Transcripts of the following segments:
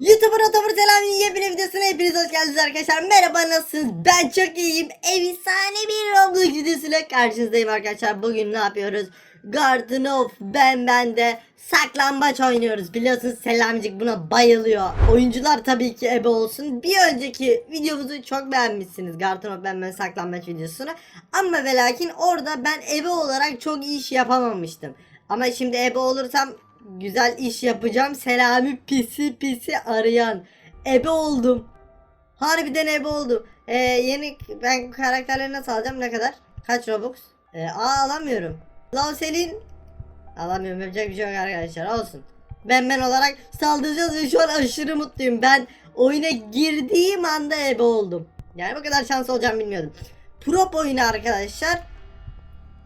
YouTuber Otobur selam yepyeni videosuna hepiniz hoş geldiniz arkadaşlar. Merhaba nasılsınız? Ben çok iyiyim. Efsane bir Roblox videosuyla karşınızdayım arkadaşlar. Bugün ne yapıyoruz? Garden of Ben Ben'de saklambaç oynuyoruz. Biliyorsunuz Selamcık buna bayılıyor. Oyuncular tabii ki ebe olsun. Bir önceki videomuzu çok beğenmişsiniz. Garden of Ben Ben saklambaç videosunu. Ama ve lakin orada ben ebe olarak çok iyi iş yapamamıştım. Ama şimdi ebe olursam güzel iş yapacağım. Selami pisi pisi arayan. Ebe oldum. Harbiden ebe oldum. Ee, yeni ben karakterleri nasıl alacağım ne kadar? Kaç Robux? Ee, aa alamıyorum. Lan Selin. Alamıyorum yapacak bir şey yok arkadaşlar olsun. Ben ben olarak saldıracağız ve şu an aşırı mutluyum. Ben oyuna girdiğim anda ebe oldum. Yani bu kadar şans olacağım bilmiyordum. Prop oyunu arkadaşlar.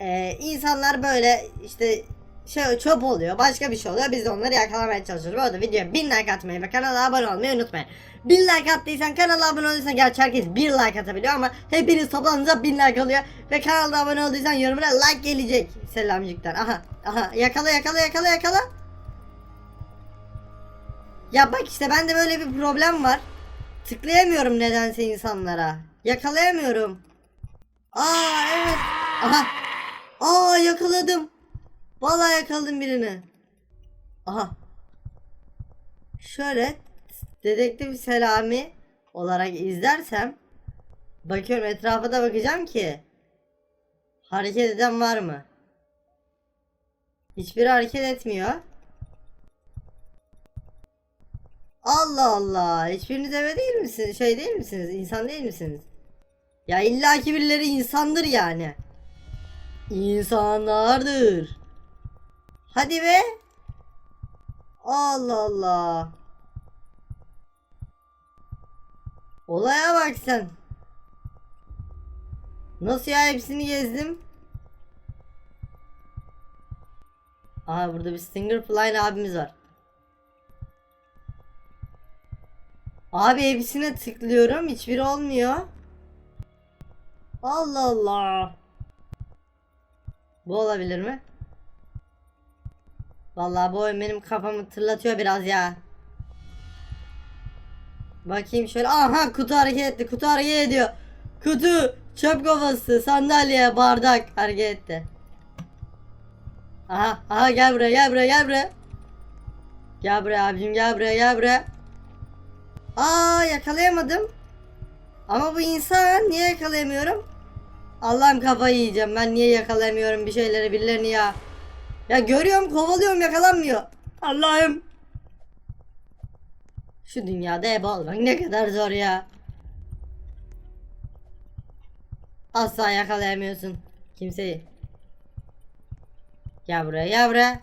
Ee, insanlar böyle işte şey çöp oluyor başka bir şey oluyor biz de onları yakalamaya çalışıyoruz. Bu arada videoya 1000 like atmayı ve kanala abone olmayı unutmayın. 1000 like attıysan kanala abone olduysan gerçi herkes 1 like atabiliyor ama hepiniz toplanınca 1000 like alıyor ve kanalda abone olduysan yorumuna like gelecek selamcıktan. Aha aha yakala yakala yakala yakala. Ya bak işte bende böyle bir problem var. Tıklayamıyorum nedense insanlara. Yakalayamıyorum. Aa evet. Aha. Aa yakaladım. Vallahi yakaladım birini. Aha. Şöyle dedektif Selami olarak izlersem bakıyorum etrafa da bakacağım ki hareket eden var mı? Hiçbiri hareket etmiyor. Allah Allah. Hiçbiriniz eve değil misiniz? Şey değil misiniz? İnsan değil misiniz? Ya illaki birileri insandır yani. İnsanlardır. Hadi be. Allah Allah. Olaya bak sen. Nasıl ya hepsini gezdim? Aha burada bir Stinger Flying abimiz var. Abi hepsine tıklıyorum hiçbiri olmuyor. Allah Allah. Bu olabilir mi? Vallahi bu oyun benim kafamı tırlatıyor biraz ya. Bakayım şöyle. Aha kutu hareket etti. Kutu hareket ediyor. Kutu, çöp kovası, sandalye, bardak hareket etti. Aha, aha gel buraya, gel buraya, gel buraya. Gel buraya abicim, gel buraya, gel buraya. Aa yakalayamadım. Ama bu insan niye yakalayamıyorum? Allah'ım kafayı yiyeceğim. Ben niye yakalayamıyorum bir şeyleri birilerini ya. Ya görüyorum kovalıyorum yakalanmıyor. Allah'ım. Şu dünyada ebe olmak ne kadar zor ya. Asla yakalayamıyorsun kimseyi. Gel buraya gel buraya.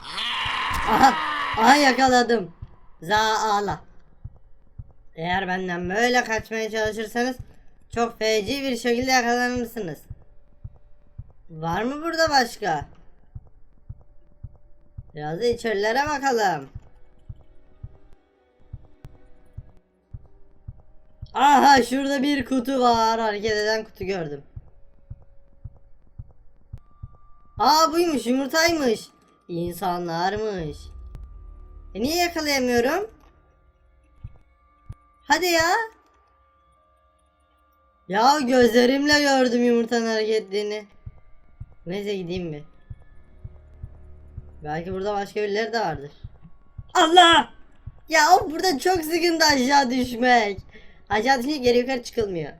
Aha, aha yakaladım. Zaala. Eğer benden böyle kaçmaya çalışırsanız çok feci bir şekilde yakalanırsınız. Var mı burada başka? Biraz da içerilere bakalım. Aha şurada bir kutu var. Hareket eden kutu gördüm. Aa buymuş yumurtaymış. İnsanlarmış. E niye yakalayamıyorum? Hadi ya. Ya gözlerimle gördüm yumurtanın hareketlerini. Neyse gideyim mi? Belki burada başka birileri de vardır. Allah! Ya o burada çok sıkıntı aşağı düşmek. Aşağı düşünce geri yukarı çıkılmıyor.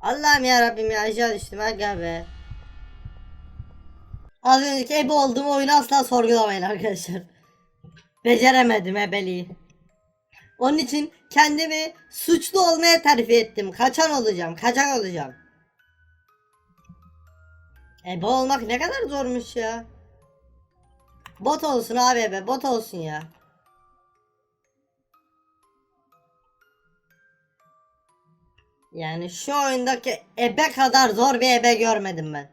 Allah'ım ya Rabbim ya aşağı düştüm aga be. Az önceki ebe olduğum oyunu asla sorgulamayın arkadaşlar. Beceremedim ebeliği. Onun için kendimi suçlu olmaya terfi ettim. Kaçan olacağım, kaçan olacağım. Ebe olmak ne kadar zormuş ya. Bot olsun abi ebe, bot olsun ya. Yani şu oyundaki ebe kadar zor bir ebe görmedim ben.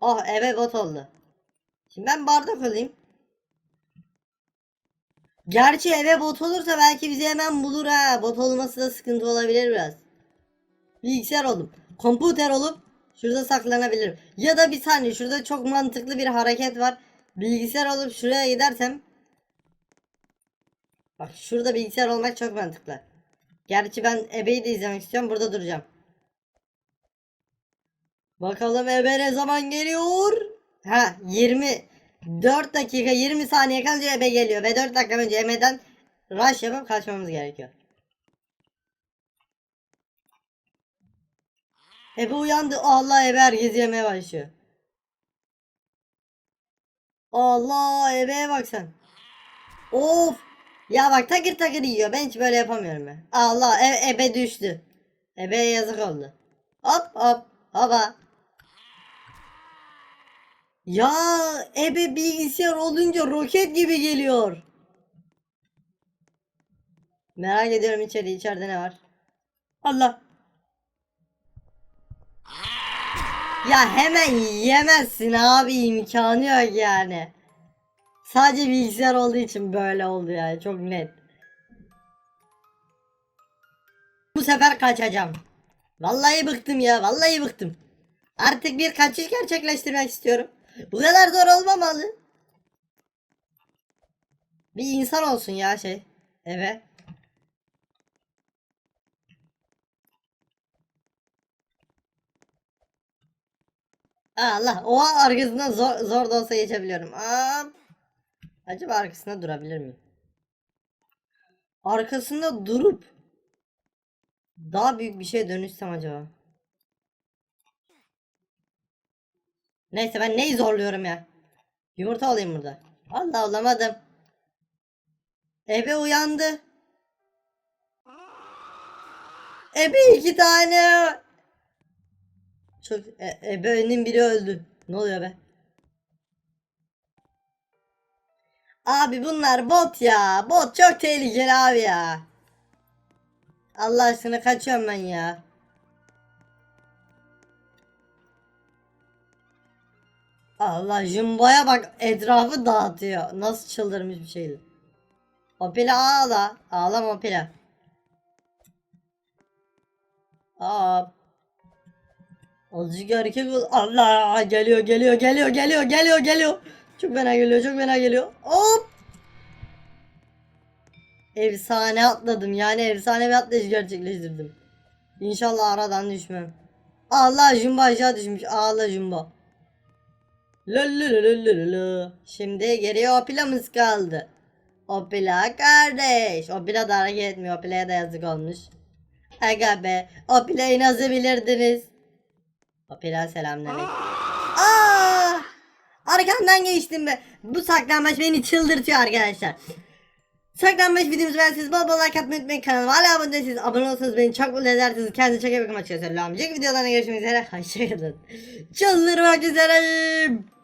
Oh ebe bot oldu. Şimdi ben bardak olayım. Gerçi eve bot olursa belki bizi hemen bulur ha. Bot olması da sıkıntı olabilir biraz. Bilgisayar oldum. Komputer olup şurada saklanabilirim. Ya da bir saniye şurada çok mantıklı bir hareket var. Bilgisayar olup şuraya gidersem Bak şurada bilgisayar olmak çok mantıklı. Gerçi ben ebeyi de izlemek istiyorum. Burada duracağım. Bakalım ebe ne zaman geliyor? Ha 24 dakika 20 saniye kalınca ebe geliyor. Ve 4 dakika önce ebeden rush yapıp kaçmamız gerekiyor. Ebe uyandı. Allah ebe herkes yemeye başlıyor. Allah ebeye bak sen. Of. Ya bak takır takır yiyor. Ben hiç böyle yapamıyorum ya. Allah e- ebe düştü. Ebeye yazık oldu. Hop hop hopa. Ya ebe bilgisayar olunca roket gibi geliyor. Merak ediyorum içeri içeride ne var. Allah. Ya hemen yemezsin abi imkanı yok yani. Sadece bilgisayar olduğu için böyle oldu yani çok net. Bu sefer kaçacağım. Vallahi bıktım ya vallahi bıktım. Artık bir kaçış gerçekleştirmek istiyorum. Bu kadar zor olmamalı. Bir insan olsun ya şey. Evet. Allah o arkasından zor, zor da olsa geçebiliyorum. Aa, acaba arkasında durabilir miyim? Arkasında durup daha büyük bir şeye dönüşsem acaba? Neyse ben neyi zorluyorum ya? Yumurta alayım burada. Allah olamadım. Ebe uyandı. Ebe iki tane. Çok e, ebenin biri öldü. Ne oluyor be? Abi bunlar bot ya. Bot çok tehlikeli abi ya. Allah aşkına kaçıyorum ben ya. Allah Jumbo'ya bak etrafı dağıtıyor. Nasıl çıldırmış bir şeydi. Opila ağla. Ağlama Opila. Aa. Azıcık erkek ol. Allah geliyor geliyor geliyor geliyor geliyor geliyor. Çok fena geliyor çok fena geliyor. Hop. Efsane atladım yani efsane bir atlayış gerçekleştirdim. İnşallah aradan düşmem. Allah Jumbo aşağı düşmüş. Ağla Jumbo. Lülülülülülü. Şimdi geriye Opila'mız kaldı. Opila kardeş. Opila da hareket etmiyor. Opila'ya da yazık olmuş. Aga be. Opila'yı nasıl bilirdiniz? Opila selamünaleyküm. Aa! Arkamdan geçtim be. Bu saklanmaç beni çıldırtıyor arkadaşlar. Saklanmaç videomuzu beğendiyseniz bol bol like atmayı unutmayın. Kanalıma hala abone değilseniz abone olursanız beni çok mutlu edersiniz. Kendinize çok iyi bakın. Hoşçakalın. Önceki videolarına görüşmek üzere. Hoşçakalın. Çıldırmak üzereyim.